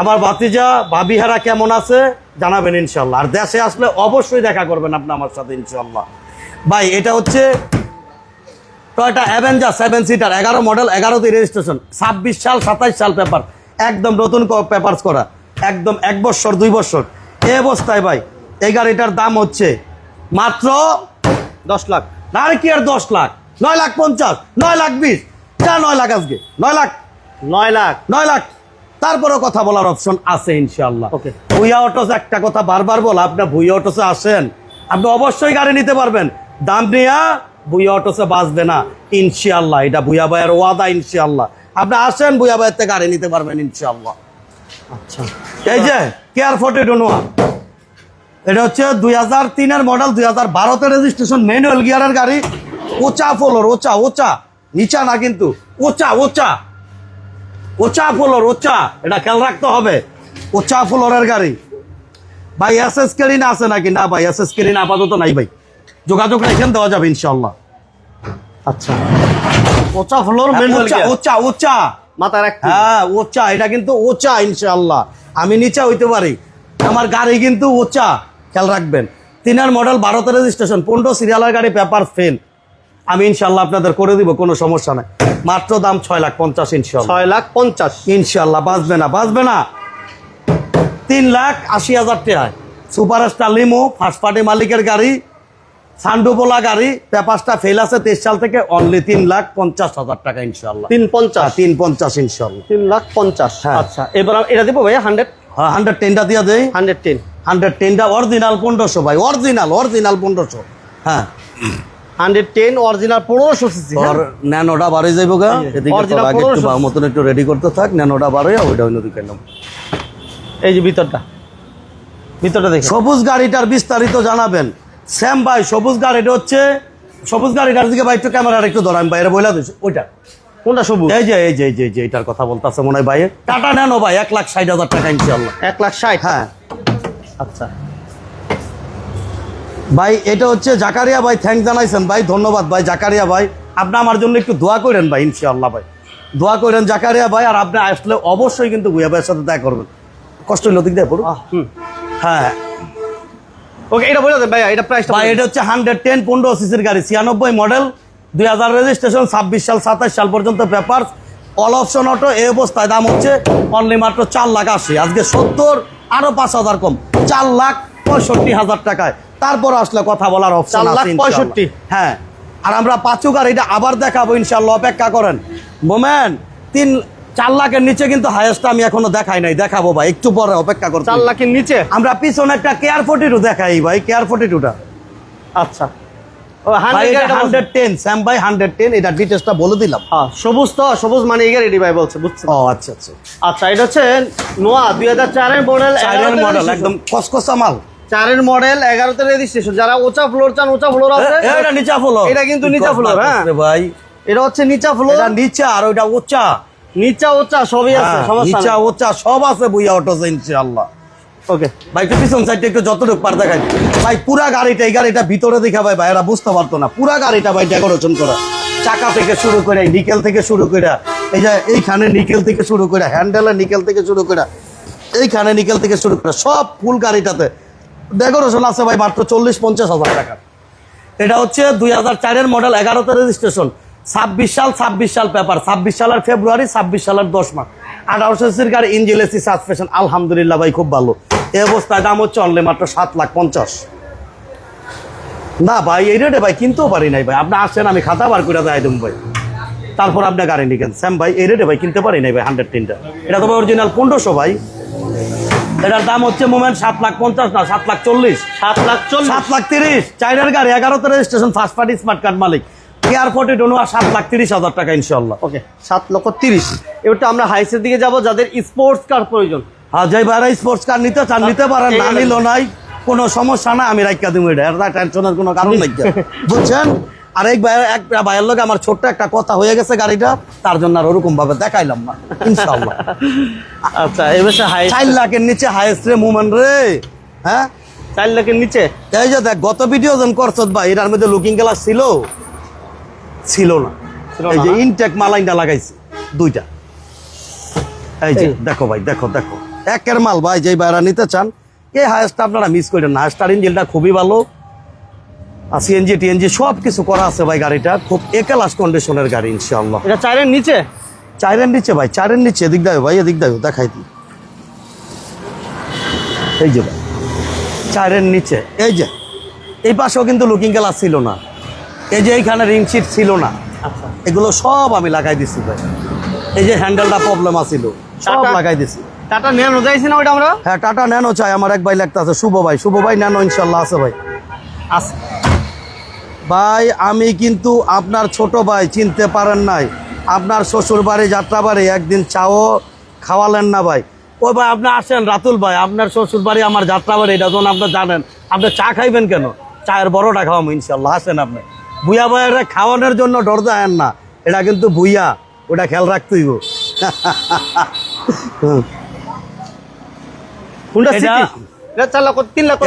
Speaker 2: আমার ভাতিজা ভাবিহারা কেমন আছে জানাবেন ইনশাল্লাহ আর দেশে আসলে অবশ্যই দেখা করবেন আপনি আমার সাথে ইনশাল্লাহ ভাই, এটা হচ্ছে টয়টা অ্যাভেঞ্জার সেভেন সিটার এগারো মডেল এগারোতে রেজিস্ট্রেশন ছাব্বিশ সাল সাতাইশ সাল পেপার একদম নতুন পেপারস করা একদম এক বছর দুই বছর। এ অবস্থায় ভাই এই গাড়িটার দাম হচ্ছে মাত্র
Speaker 1: দশ লাখ।
Speaker 2: না আর কি আর দশ লাখ? নয় লাখ পঞ্চাশ নয় লাখ বিশ। যা নয় লাখ আজকে। নয় লাখ।
Speaker 1: নয় লাখ।
Speaker 2: নয় লাখ। তারপরেও কথা বলার অপশন আছে ইনশাল্লাহ
Speaker 1: Okay.
Speaker 2: ভুইয়া অটোস একটা কথা বারবার বল আপনি ভুইয়া অটোসে আসেন আপনি অবশ্যই গাড়ি নিতে পারবেন। দাম নিয়া ভুইয়া অটোসে বাঁচবে না ইনশিয়াল্লাহ এটা ভুইয়া ভাইয়ের ওয়াদা ইনশিয়াল্লাহ আপনি আসেন ভুইয়া ভাইয়ের থেকে গাড়ি নিতে পারবেন ইনশিয়াল্লাহ
Speaker 1: আচ্ছা।
Speaker 2: এই যে কেয়ার ফোর্টি নোয়া এটা হচ্ছে দুই হাজার তিনের মডেল দুই হাজার বারোতে রেজিস্ট্রেশন ম্যানুয়াল গিয়ারের গাড়ি। ওচা ফ্লোর ওচা ওচা নিচা না কিন্তু Ocha Ocha Ocha floor Ocha এটা খেয়াল রাখতে হবে। ওচা ফ্লোরের গাড়ি। ভাই এস এস কেরিন আছে নাকি? না ভাই এস এস কেরিন আপাতত নাই ভাই। যোগাযোগ রেখেন দেওয়া যাবে ইনশাল্লাহ
Speaker 1: আচ্ছা। পচা floor manual
Speaker 2: Ocha Ocha Ocha.
Speaker 1: মাথা রাখ
Speaker 2: হ্যাঁ ওচা। এটা কিন্তু ওচা ইনশাল্লাহ আমি নিচা হইতে পারি। আমার গাড়ি কিন্তু ওচা। খেয়াল রাখবেন। তিনার মডেল ভারতের রেজিস্ট্রেশন পনেরো সিরিয়ালের গাড়ি পেপার ফেল আমি ইনশাল্লাহ আপনাদের করে দিব কোনো সমস্যা নাই। মাত্র দাম ছয় লাখ পঞ্চাশ ইনশাল্লাহ
Speaker 1: ছয় লাখ পঞ্চাশ।
Speaker 2: ইনশাল্লাহ বাঁচবে না বাঁচবে না। তিন লাখ আশি হাজার টাকায়। Super star limo first party মালিকের গাড়ি সান্ডুবোলা গাড়ি পেপারসটা ফেল আছে তেইশ সাল থেকে অনলি তিন লাখ পঞ্চাশ হাজার টাকা ইনশাল্লাহ
Speaker 1: তিন পঞ্চাশ।
Speaker 2: তিন পঞ্চাশ ইনশাল্লাহ
Speaker 1: তিন লাখ পঞ্চাশ।
Speaker 2: হ্যাঁ।
Speaker 1: আচ্ছা এবার এটা দিব ভাই হান্ড্রেড
Speaker 2: হান্ড্রেড টেনটা দিয়ে দেয়
Speaker 1: হান্ড্রেড টেন
Speaker 2: হান্ড্রেড টেনটা অরিজিনাল পনেরোশো ভাই অরিজিনাল অরিজিনাল পনেরোশো। হ্যাঁ।
Speaker 1: হান্ড্রেড টেন অরিজিনাল পনেরোশো সিসি
Speaker 2: তোর ন্যানোটা বাড়ি যাইব গা এদিকে মতন একটু রেডি করতে থাক ন্যানোটা বাড়ে ওইটা অন্য দিকে
Speaker 1: এই যে ভিতরটা। ভিতরটা দেখে।
Speaker 2: সবুজ গাড়িটার বিস্তারিত জানাবেন। শ্যাম ভাই সবুজ গাড়িটা হচ্ছে সবুজ গাড়িটার দিকে ভাই একটু ক্যামেরার একটু ধরান বাইরে বইলা দিচ্ছি ওইটা।
Speaker 1: কোনটা সবুজ?
Speaker 2: এই যে এই যে এই যে এটার কথা বলতেছে মনে হয় ভাই। টাটা নেনো ভাই এক লাখ ষাট হাজার টাকা ইনশাল্লাহ
Speaker 1: এক লাখ ষাট?
Speaker 2: হ্যাঁ।
Speaker 1: আচ্ছা।
Speaker 2: ভাই এটা হচ্ছে জাকারিয়া ভাই থ্যাংক জানাইছেন ভাই ধন্যবাদ ভাই জাকারিয়া ভাই। আপনি আমার জন্য একটু দোয়া করেন ভাই ইনশাআল্লাহ ভাই। দোয়া করেন জাকারিয়া ভাই আর আপনি আসলে অবশ্যই কিন্তু ভুয়া ভাইয়ের সাথে দেখা করবেন। কষ্ট হইল দিক দেয় পড়ুন। হ্যাঁ।
Speaker 1: ওকে এটা বলে দেন ভাই এটা প্রাইসটা
Speaker 2: ভাই এটা হচ্ছে হান্ড্রেড টেন পনেরো সিসির গাড়ি ছিয়ানব্বই মডেল দুই হাজার রেজিস্ট্রেশন ছাব্বিশ সাল সাতাশ সাল পর্যন্ত পেপার। অল অপশন অটো এই অবস্থায় দাম হচ্ছে অনলি মাত্র চার লাখ আশি। আজকে সত্তর আরও পাঁচ হাজার কম। চার লাখ পঁয়ষট্টি হাজার টাকায়। তারপর আসলে কথা বলার অপশন
Speaker 1: লাখ
Speaker 2: আছে ইনশাআল্লাহ।
Speaker 1: পঁয়ষট্টি।
Speaker 2: হ্যাঁ। আর আমরা পাঁচু গাড়িটা আবার দেখাবো ইনশাল্লাহ অপেক্ষা করেন। মোমেন তিন চার লাখের নিচে কিন্তু হাইয়েস্ট আমি এখনও দেখাই নাই। দেখাবো ভাই একটু পরে অপেক্ষা করো
Speaker 1: চার লাখের নিচে?
Speaker 2: আমরা পিছনে একটা কেয়ার ফোর্টি টু। দেখাই ভাই কেয়ার ফোর্টি টুটা
Speaker 1: আচ্ছা সবুজ তো সবুজ মানে এই ভাই বলছে
Speaker 2: আচ্ছা আচ্ছা।
Speaker 1: আচ্ছা এটা হচ্ছে নোয়া দুই হাজার চারের মডেল
Speaker 2: মডেল একদম কসকসা মাল।
Speaker 1: চারের মডেল এগারোতে রেজিস্ট্রেশন যারা উঁচা ফ্লোর চান উঁচা ফ্লোর আছে।
Speaker 2: এটা নিচা ফ্লোর
Speaker 1: এটা কিন্তু নিচা floor, হ্যাঁ।
Speaker 2: ভাই?
Speaker 1: এটা হচ্ছে নিচা ফ্লোর
Speaker 2: নিচা আর ওইটা উচ্চা
Speaker 1: নিচা উঁচা সবই আছে
Speaker 2: হ্যাঁ,
Speaker 1: সমস্যা
Speaker 2: নিচা উচ্চা সব আছে বুইয়া অটোতে ইনশাআল্লাহ।
Speaker 1: ওকে
Speaker 2: ভাই একটু পিছন সাইডটা একটু যতটুকু পার দেখাই। ভাই পুরা গাড়িটা এই গাড়িটা ভিতরে দেখা ভাই ভাইরা বুঝতে পারতো না। পুরা গাড়িটা ভাই ডেকোরেশন করা। চাকা থেকে শুরু করে নিকেল থেকে শুরু করে এই যে এইখানে নিকেল থেকে শুরু করে হ্যান্ডেলে নিকেল থেকে শুরু করে এইখানে নিকেল থেকে শুরু করে সব ফুল গাড়িটাতে। ডেকোরেশন আছে ভাই মাত্র চল্লিশ পঞ্চাশ হাজার টাকা। এটা হচ্ছে দুই হাজার চারের মডেল এগারোতে রেজিস্ট্রেশন ছাব্বিশ সাল ছাব্বিশ সাল পেপার ছাব্বিশ সালের ফেব্রুয়ারি ছাব্বিশ সালের দশ মাস আঠারোশো সির গাড়ি ইঞ্জিল এসি সাসপেশন আলহামদুলিল্লাহ ভাই খুব ভালো। এই অবস্থায় দাম হচ্ছে অনলি মাত্র সাত লাখ পঞ্চাশ। না ভাই এই রেটে ভাই কিনতেও পারি নাই ভাই। আপনি আসেন আমি খাতা বার করে দেয় দেবো ভাই। তারপর আপনি গাড়ি নিকেন। স্যাম ভাই এই রেটে ভাই কিনতে পারি নাই ভাই হান্ড্রেড তিনটা। এটা তো ভাই অরিজিনাল পনেরোশো ভাই। এটার দাম হচ্ছে মোমেন্ট সাত লাখ পঞ্চাশ না সাত লাখ চল্লিশ।
Speaker 1: সাত লাখ চল্লিশ।
Speaker 2: সাত লাখ তিরিশ। চাইনার গাড়ি এগারোতে registration first party smart card মালিক। এয়ারপোর্টে ডোনোয়া সাত লাখ তিরিশ হাজার টাকা ইনশাল্লাহ
Speaker 1: ওকে সাত লক্ষ তিরিশ। এবারটা আমরা হাইসের দিকে যাব যাদের স্পোর্টস কার প্রয়োজন।
Speaker 2: যাই ভাইরা স্পোর্টস কার নিতে চান নিতে পারেন না নিল নাই কোনো সমস্যা না আমি দিব এটা টেনশনের কোনো কারণ নাই। বুঝছেন? আর এক ভাই এক ভাইয়ের লোক আমার ছোট্ট একটা কথা হয়ে গেছে গাড়িটা তার জন্য আর ওরকম ভাবে দেখাইলাম না ইনশাল্লাহ
Speaker 1: আচ্ছা এবার হাই
Speaker 2: চার লাখের নিচে হাইস্ট রে মুমেন্ট রে। হ্যাঁ?
Speaker 1: চার লাখের নিচে?
Speaker 2: এই যে দেখ গত ভিডিও যেন করছত ভাই এটার মধ্যে লুকিং গ্লাস ছিল। ছিল না। এই যে? ইনটেক মালাইনটা লাগাইছে দুইটা। এই যে দেখো ভাই দেখো দেখো। একের মাল ভাই যেই বাইরা নিতে চান এই হায়েস্টটা আপনারা মিস করেন না। হায়েস্টার ইঞ্জিনটা খুবই ভালো। আর সিএনজি টিএনজি সব কিছু করা আছে ভাই গাড়িটা। খুব একালাস কন্ডিশনের গাড়ি ইনশাআল্লাহ।
Speaker 1: এটা চারের নিচে?
Speaker 2: চারের নিচে ভাই চারের নিচে। এদিক দাও ভাই এদিক দাও দেখাই দিই। এই যে ভাই চাইরের নিচে। এই যে এই পাশেও কিন্তু লুকিং গ্লাস ছিল না। এই যে এইখানে রিং সিট ছিল না
Speaker 1: আচ্ছা।
Speaker 2: এগুলো সব আমি লাগাই দিছি ভাই। এই যে হ্যান্ডেলটা প্রবলেম আছিল সব লাগাই দিছি।
Speaker 1: টাটা ন্যানো যাইছি না ওইটা আমরা?
Speaker 2: হ্যাঁ টাটা ন্যানো চাই আমার এক ভাই লাগতে আছে শুভ ভাই শুভ ভাই ন্যানো ইনশাল্লাহ আছে ভাই।
Speaker 1: আচ্ছা
Speaker 2: ভাই আমি কিন্তু আপনার ছোট ভাই চিনতে পারেন নাই। আপনার শ্বশুর বাড়ি যাত্রা বাড়ি একদিন চাও খাওয়ালেন না ভাই। ওই ভাই আপনি আসেন রাতুল ভাই আপনার শ্বশুর বাড়ি আমার যাত্রা বাড়ি এটা যখন আপনি জানেন। আপনি চা খাইবেন কেন? চায়ের বড়টা খাওয়াবো ইনশাল্লাহ আসেন আপনি। ভুইয়া ভাইয়ের খাওয়ানোর জন্য ডর দেন না। এটা কিন্তু ভুইয়া ওটা খেয়াল রাখতেই গো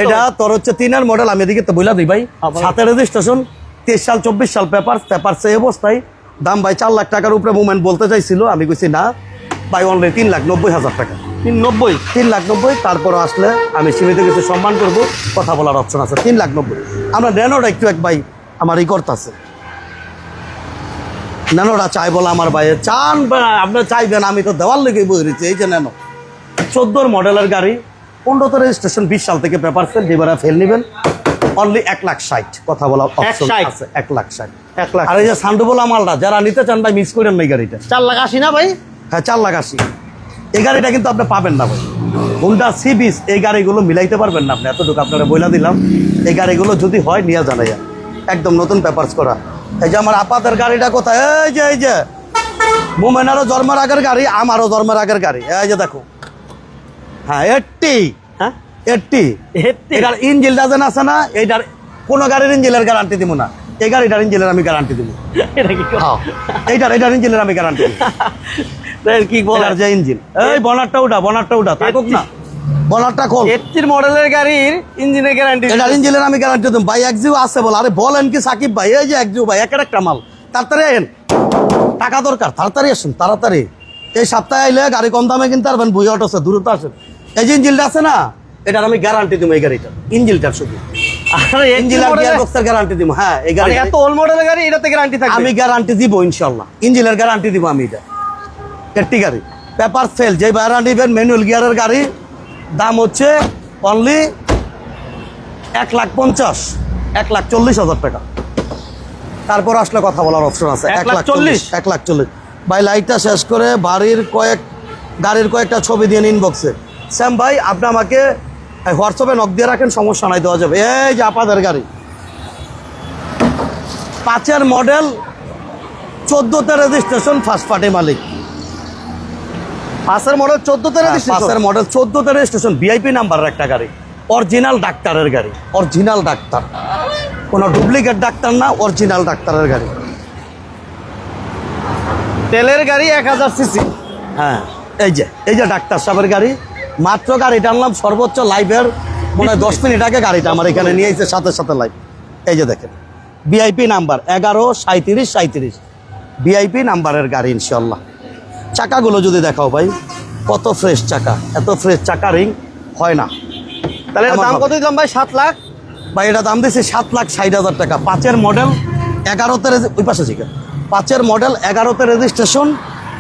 Speaker 2: এটা- তোর হচ্ছে তিনের মডেল আমি এদিকে তো বইলা দিই ভাই।
Speaker 1: হ্যাঁ,
Speaker 2: সাথে রেজিস্ট্রেশন তেইশ সাল চব্বিশ সাল পেপার পেপার সেই অবস্থায়। দাম ভাই চার লাখ টাকার উপরে মুভমেন্ট বলতে চাইছিল আমি কইছি না ভাই অনলি তিন লাখ নব্বই হাজার টাকা।
Speaker 1: তিন নব্বই?
Speaker 2: তিন লাখ নব্বই তারপর আসলে আমি সীমিত কিছু সম্মান করব কথা বলার অপশন আছে তিন লাখ নব্বই। আমরা ন্যানোটা একটু এক ভাই আমার ই করতেছে ন্যানোটা চাই বলে আমার ভাইয়ের চান বা আপনি চাইবেন আমি তো দেওয়ার লেগে রয়েছি এই যে ন্যানো চোদ্দোর মডেলের গাড়ি পনেরোতে রেজিস্ট্রেশন বিশ সাল থেকে পেপার সেল ডিবারা ফেল নেবেন। অনলি এক লাখ ষাট কথা বলা অপশন আছে এক লাখ ষাট।
Speaker 1: এক লাখ
Speaker 2: আর এই যে সান্ডুবোলা মালটা যারা নিতে চান ভাই মিস করেন না এই গাড়িটা।
Speaker 1: চার লাখ আশি না ভাই?
Speaker 2: হ্যাঁ চার লাখ আশি। এই গাড়িটা কিন্তু আপনি পাবেন না ভাই। হুন্ডা সি বিস এই গাড়িগুলো মিলাইতে পারবেন না আপনি এতটুকু আপনারা বইলা দিলাম। এই গাড়িগুলো যদি হয় নিয়ে জানা যায় একদম নতুন পেপারস করা। এই যে আমার আপাতের গাড়িটা কোথায়? এই যে এই যে। মোমেনারও জন্মের আগের গাড়ি আমারও জন্মের আগের গাড়ি। এই যে দেখো। হ্যাঁ এইটটি
Speaker 1: হ্যাঁ? হেত্তি।
Speaker 2: এটার ইঞ্জিল ডাজেন আছে না এইটার কোনো গাড়ির ইঞ্জিলের গ্যারান্টি দিব না। এই গাড়িটার ইঞ্জিলের আমি গ্যারান্টি দিব এইটার এইটার ইঞ্জিলের আমি গ্যারান্টি দিব
Speaker 1: কি বলার
Speaker 2: বলার যে ইঞ্জিন এই বনারটা উঠা বনারটা উঠা থাকুক না। বনারটা
Speaker 1: মডেলের গাড়ির ইঞ্জিনের গ্যারান্টি
Speaker 2: ইঞ্জিনের আমি গ্যারান্টি দিম। ভাই একজিও আছে বল। আরে বলেন কি সাকিব ভাই। এই যে একজিও ভাই একের একটা মাল। তাড়াতাড়ি আইন টাকা দরকার। তাড়াতাড়ি আসুন তাড়াতাড়ি। এই সপ্তাহে আইলে গাড়ি কম দামে কিনতে পারবেন বুঝে অটোসে দ্রুত আসেন। এই যে ইঞ্জিনটা আছে না এটার আমি গ্যারান্টি দিব এই গাড়িটা ইঞ্জিনটার শুধু। হ্যাঁ আমি গ্যারান্টি দিব ইনশাল্লাহ ইঞ্জিনের গ্যারান্টি দিব আমি এটা। একটি গাড়ি। পেপার সেল যে বাইরা নিবেন ম্যানুয়াল গিয়ারের গাড়ি দাম হচ্ছে অনলি এক লাখ পঞ্চাশ এক লাখ চল্লিশ হাজার টাকা। তারপর আসলে কথা বলার অপশন আছে
Speaker 1: এক লাখ চল্লিশ?
Speaker 2: এক লাখ চল্লিশ। ভাই লাইটটা শেষ করে বাড়ির কয়েক গাড়ির কয়েকটা ছবি দিয়ে নিন বক্সে স্যাম ভাই আপনি আমাকে হোয়াটসঅ্যাপে নক দিয়ে রাখেন সমস্যা নাই দেওয়া যাবে। এই যে আপাদের গাড়ি। পাঁচের মডেল চোদ্দোতে রেজিস্ট্রেশন ফার্স্ট পার্টি মালিক।
Speaker 1: পাঁচের মডেল চোদ্দতে
Speaker 2: পাঁচের মডেল চোদ্দোতে রেজিস্ট্রেশন ভিআইপি নাম্বারের একটা গাড়ি। অরিজিনাল ডাক্তারের গাড়ি। Original doctor. কোনো ডুপ্লিকেট ডাক্তার না অরিজিনাল ডাক্তারের গাড়ি।
Speaker 1: তেলের গাড়ি এক হাজার সিসি
Speaker 2: হ্যাঁ এই যে এই যে ডাক্তার সাহেবের গাড়ি। মাত্র গাড়িটা আনলাম সর্বোচ্চ লাইভের মনে হয় দশ মিনিট আগে গাড়িটা আমার এখানে নিয়ে এসে সাথে সাথে লাইভ এই যে দেখেন ভিআইপি নাম্বার এগারো সাঁত্রিশ সাঁত্রিশ ভিআইপি নাম্বারের গাড়ি ইনশাল্লাহ চাকাগুলো যদি দেখাও ভাই কত ফ্রেশ চাকা এত ফ্রেশ চাকা রিং হয় না।
Speaker 1: তাহলে দাম কত দিলাম ভাই? সাত লাখ?
Speaker 2: ভাই এটা দাম দিয়েছি সাত লাখ ষাট হাজার টাকা। পাঁচের মডেল এগারোতে ওই পাশে শিখেন পাঁচের মডেল এগারোতে রেজিস্ট্রেশন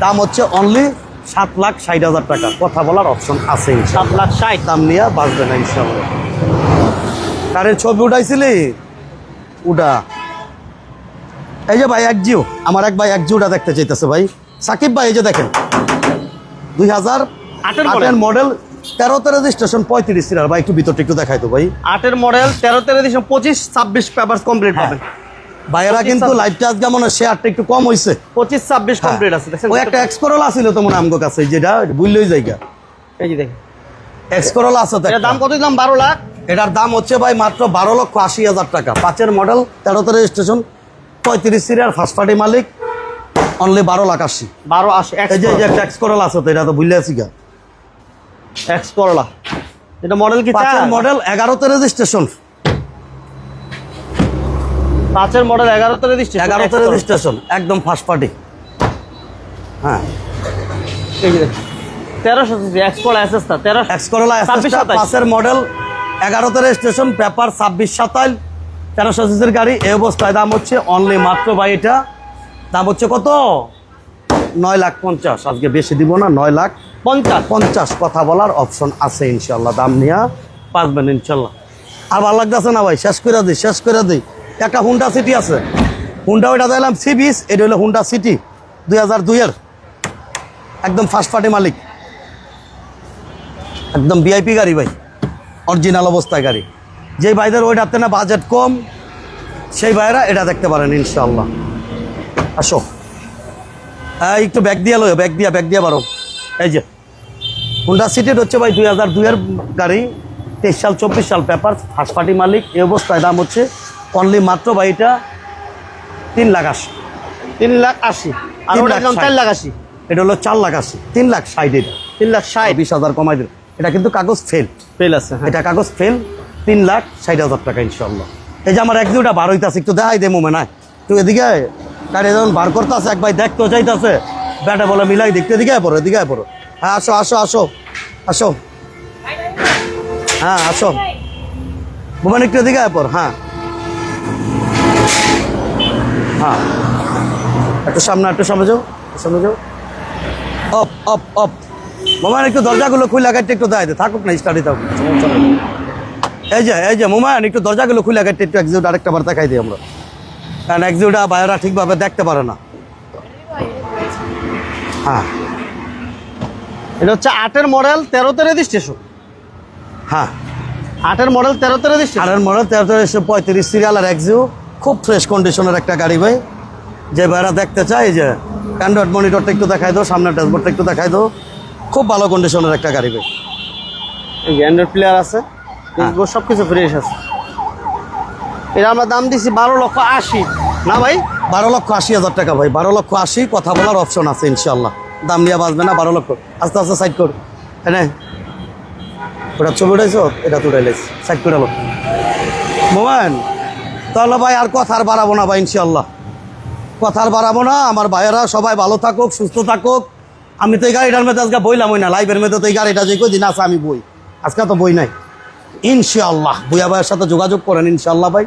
Speaker 2: দাম হচ্ছে অনলি সাত লাখ ষাট হাজার টাকা। কথা বলার অপশন আছে।
Speaker 1: সাত লাখ ষাট।
Speaker 2: দাম নিয়ে বাঁচবে না ইনশাল্লাহ। কারের ছবি উঠাইছিলি? উডা এই যে ভাই এক জিও। আমার এক ভাই এক জিওটা দেখতে চাইতেছে ভাই। সাকিব ভাই এই যে দেখেন। দুই হাজার
Speaker 1: আটের।
Speaker 2: মডেল তেরোতে রেজিস্ট্রেশন পঁয়ত্রিশ সিরার ভাই একটু ভিতরটা একটু দেখাই তো ভাই।
Speaker 1: আটের মডেল তেরোতে রেজিস্ট্রেশন পঁচিশ ছাব্বিশ পেপার কমপ্লিট
Speaker 2: হ্যাঁ।
Speaker 1: হবে।
Speaker 2: ভাইয়েরা কিন্তু। লাইভটা আজকে মনে হয় শেয়ারটা একটু কম হয়েছে
Speaker 1: পঁচিশ ছাব্বিশ কমপ্লিট আছে দেখছেন
Speaker 2: ওই একটা এক্সকরল আছিল তো মনে আমগো কাছে যেটা বুঝলই জায়গা।
Speaker 1: এই যে দেখেন।
Speaker 2: এক্সকরল আছে তো
Speaker 1: দাম কত দিলাম? বারো লাখ।
Speaker 2: এটার দাম হচ্ছে ভাই মাত্র বারো লক্ষ আশি হাজার টাকা। পাঁচের মডেল তেরোতে রেজিস্ট্রেশন পঁয়ত্রিশ সিরিয়ার ফার্স্ট পার্টি মালিক অনলি বারো লাখ আশি।
Speaker 1: বারো আশি
Speaker 2: ট্যাক্স করল। আছে তো এটা তো বুঝলে আছি গা।
Speaker 1: এক্স করলা এটা মডেল কি
Speaker 2: মডেল এগারোতে রেজিস্ট্রেশন
Speaker 1: পাঁচের মডেল এগারোতে রেজিস্ট্রেশন
Speaker 2: এগারোতে রেজিস্ট্রেশন একদম ফার্স্ট পার্টি হ্যাঁ।
Speaker 1: তেরোশো এক্স তেরোশো
Speaker 2: এক্স
Speaker 1: সাতাইশ।
Speaker 2: পাঁচের মডেল এগারোতে রেজিস্ট্রেশন পেপার ছাব্বিশ সাতাইল তেরোশো সিসির গাড়ি এই অবস্থায় দাম হচ্ছে অনলি মাত্র ভাই এটা দাম হচ্ছে কত? নয় লাখ পঞ্চাশ। আজকে বেশি দিব না নয় লাখ
Speaker 1: পঞ্চাশ।
Speaker 2: পঞ্চাশ। কথা বলার অপশন আছে ইনশাল্লাহ দাম নিয়ে পারবেন ইনশাল্লাহ আর ভালো লাগতেছে না ভাই? শেষ করে দিই শেষ করে দিই। একটা হুন্ডা সিটি আছে। হুন্ডা ওইটা দিলাম সি বিস এটা হলো হুন্ডা সিটি দুই হাজার দুইয়ের একদম ফার্স্ট পার্টি মালিক। একদম ভিআইপি গাড়ি ভাই। অরিজিনাল অবস্থায় গাড়ি। যে ভাইদের ওইটাতে না বাজেট কম সেই ভাইরা এটা দেখতে পারেন ইনশাল্লাহ আসো। হ্যাঁ একটু ব্যাগ দিয়ে লো ব্যাগ দিয়া ব্যাগ দিয়া বারো এই যে হুন্ডা সিটির হচ্ছে ভাই দুই হাজার দুইয়ের গাড়ি তেইশ সাল চব্বিশ সাল পেপার ফার্স্ট পার্টি মালিক এই অবস্থায় দাম হচ্ছে অনলি মাত্র ভাই এটা তিন লাখ আশি।
Speaker 1: তিন লাখ আশি। আর চার লাখ আশি।
Speaker 2: এটা হলো চার লাখ আশি তিন লাখ ষাট এটা।
Speaker 1: তিন লাখ ষাট।
Speaker 2: বিশ হাজার কমাই দিল। এটা কিন্তু কাগজ ফেল
Speaker 1: ফেল আছে হ্যাঁ।
Speaker 2: এটা কাগজ ফেল তিন লাখ ষাট হাজার টাকা ইনশাল্লাহ এই যে আমার এক দুটা বার হইতাছে একটু দেখাই দে মোমে নাই? তুই এদিকে। গাড়ি যখন বার করতে আছে এক ভাই দেখতে চাইতেছে। ব্যাটা বলে, মিলাই দেখতে আয় পড়ো আয় পড়ো। হ্যাঁ আসো আসো আসো আসো। হ্যাঁ আসো। মোমেন একটু আয় পড় হ্যাঁ। হ্যাঁ। একটু সামনে একটু সামনে যাও সামনে যাও। অপ অপ অপ মোমাইন একটু দরজাগুলো খুলে গাড়িটা একটু দেয় থাকুক না স্টাডি থাকুক। এই যে এই যে মোমাইন একটু দরজাগুলো খুলে গাড়িটা একটু এক্সিউট আরেকটা বার দেখাই দিই আমরা। কারণ এক্সিউটা বাইরা ঠিকভাবে দেখতে পারে না। হ্যাঁ।
Speaker 1: এটা হচ্ছে আটের মডেল তেরোতে রেজিস্ট্রেশন।
Speaker 2: হ্যাঁ।
Speaker 1: আটের মডেল তেরোতে রেজিস্ট্রেশন?
Speaker 2: আটের মডেল তেরোশো এসে পঁয়ত্রিশ সিরিয়াল আর এক্সিউ খুব ফ্রেশ কন্ডিশনের একটা গাড়ি ভাই। যে ভাইরা দেখতে চায় এই যে অ্যান্ড্রয়েড মনিটরটা একটু দেখাই দাও সামনের ড্যাশবোর্ডটা একটু দেখাই দাও। খুব ভালো কন্ডিশনের একটা গাড়ি ভাই।
Speaker 1: এই যে অ্যান্ড্রয়েড প্লেয়ার আছে। সব কিছু ফ্রেশ আছে। এটা আমরা দাম দিছি বারো লক্ষ আশি। না ভাই?
Speaker 2: বারো লক্ষ আশি হাজার টাকা ভাই। বারো লক্ষ আশি, কথা বলার অপশন আছে ইনশাল্লাহ দাম নিয়ে বাঁচবে না, বারো লক্ষ। আস্তে আস্তে সাইড কর। হ্যাঁ ওটা ছবি উঠাইছ? এটা তো উঠাইলিস সাইড করে আলো। মোবাইল তাহলে ভাই আর কথা আর বাড়াবো না ভাই ইনশাল্লাহ কথা আর বাড়াবো না। আমার ভাইয়েরা সবাই ভালো থাকুক, সুস্থ থাকুক। আমি তো এই গাড়িটার মধ্যে আজকে বইলাম ওই না? লাইভের মধ্যে তো এই গাড়িটা যে কদিন আছে, আমি বই। আজকে তো বই নাই। ইনশাল্লাহ বুয়া ভাইয়ের সাথে যোগাযোগ করেন ইনশাল্লাহ ভাই।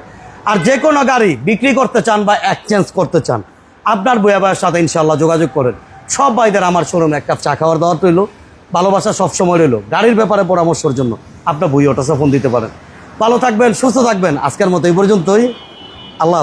Speaker 2: আর যে কোনো গাড়ি বিক্রি করতে চান বা এক্সচেঞ্জ করতে চান, আপনার বইয়া ভাইয়ের সাথে ইনশাল্লাহ যোগাযোগ করেন। সব ভাইদের আমার শোরুমে এক কাপ চা খাওয়ার দাওয়াত রইল। ভালোবাসা সবসময় রইল। গাড়ির ব্যাপারে পরামর্শের জন্য আপনার বই ওটাসে ফোন দিতে পারেন। ভালো থাকবেন, সুস্থ থাকবেন। আজকের মতো এই পর্যন্তই।